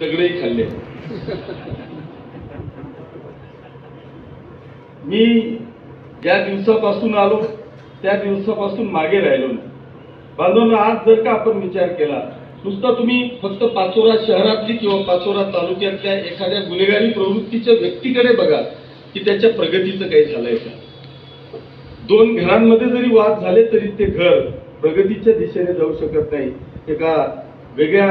दगडही खाल्ले. मी ज्या दिवसापासून आलो त्या दिवसापासून मागे राहिलो नाही. बांधवांना आज जर का आपण विचार केला नुसतं तुम्ही फक्त पाचोरा शहरातली किंवा पाचोरा तालुक्यातल्या एखाद्या गुन्हेगारी प्रवृत्तीच्या व्यक्तीकडे बघा की त्याच्या प्रगतीचं काही झालंय का? दोन घरांमध्ये जरी वाद झाले तरी ते घर प्रगतीच्या दिशेने जाऊ शकत नाही. एका वेगळ्या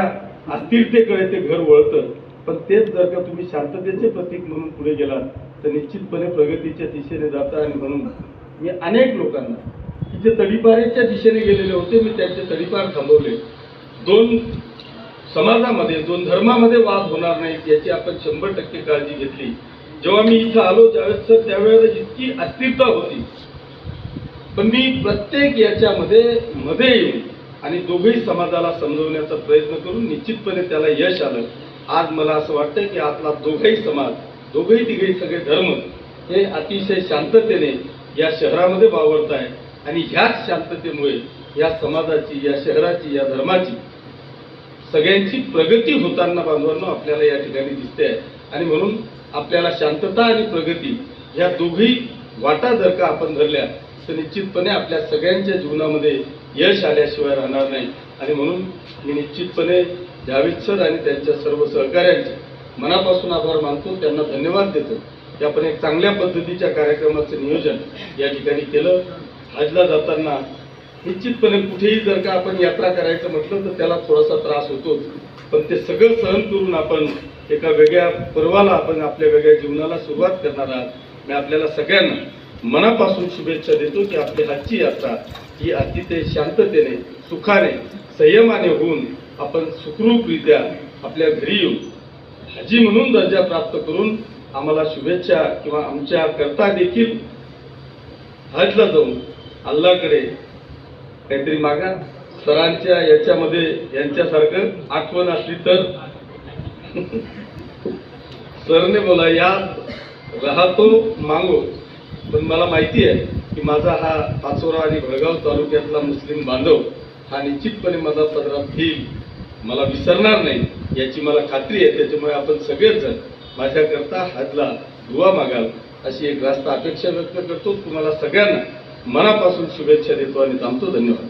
अस्थिरतेकडे ते घर वळतं. पण तेच जर का तुम्ही शांततेचे प्रतीक म्हणून पुढे गेलात तर निश्चितपणे प्रगतीच्या दिशेने जाता आणि म्हणून मी अनेक लोकांना की जे तडीपारीच्या दिशेने गेलेले होते मी त्यांचे तडीपार थांबवले. दोन समाजामध्ये दोन धर्मामध्ये वाद होणार नाहीत याची आपण शंभर टक्के काळजी घेतली. जेव्हा मी इथं आलो त्यावेळेस सर त्यावेळेला इतकी अस्थिरता होती. पण मी प्रत्येक याच्यामध्ये मध्ये येऊन आणि दोघेही समाजाला समजवण्याचा प्रयत्न करून निश्चितपणे त्याला यश आलं. आज मला असं वाटतं की आपला दोघेही समाज दोघेही तिघेही सगळे धर्म हे अतिशय शांततेने या शहरामध्ये वावरत आहे आणि ह्याच शांततेमुळे या समाजाची या शहराची या धर्माची सगळ्यांची प्रगती होताना बांधवांनो आपल्याला या ठिकाणी दिसते आहे. आणि म्हणून आपल्याला शांतता आणि प्रगती या दोघी वाटा जर का आपण धरल्या तर निश्चितपणे आपल्या सगळ्यांच्या जीवनामध्ये यश आल्याशिवाय राहणार नाही. आणि म्हणून मी निश्चितपणे जावेद सर आणि त्यांच्या सर्व सहकाऱ्यांचे मनापासून आभार मानतो. त्यांना धन्यवाद देतो. की आपण एक चांगल्या पद्धतीच्या कार्यक्रमाचं नियोजन या ठिकाणी केलं. हजला जाताना निश्चितपणे कुठेही जर का आपण यात्रा करायचं म्हटलं तर त्याला थोडासा त्रास होतोच. पण ते सगळं सहन करून आपण एका वेगळ्या पर्वाला आपण आपल्या वेगळ्या जीवनाला सुरुवात करणार आहात. मी आपल्याला सगळ्यांना मनापासून शुभेच्छा देतो की आपली आजची यात्रा ही अतिशय शांततेने सुखाने संयमाने होऊन आपण सुखरूपरित्या आपल्या घरी येऊ. हाजी म्हणून दर्जा प्राप्त करून आम्हाला शुभेच्छा किंवा आमच्या करता देखील हजला जाऊन अल्लाकडे काहीतरी मागा. सरांच्या याच्यामध्ये यांच्यासारखं आठवण असली तर? सरने बोला या राहतो मागो. पण मला माहिती आहे की माझा हा पाचोरा आणि भडगाव तालुक्यातला मुस्लिम बांधव हा निश्चितपणे माझा पदरात घेईल मला विसरणार नाही याची मला खात्री आहे. त्याच्यामुळे आपण सगळेच जण माझ्याकरता हातला दुवा मागाल अशी एक रास्त अपेक्षा व्यक्त करतो. तुम्हाला सगळ्यांना मनापासून शुभेच्छा देतो आणि थांबतो. धन्यवाद.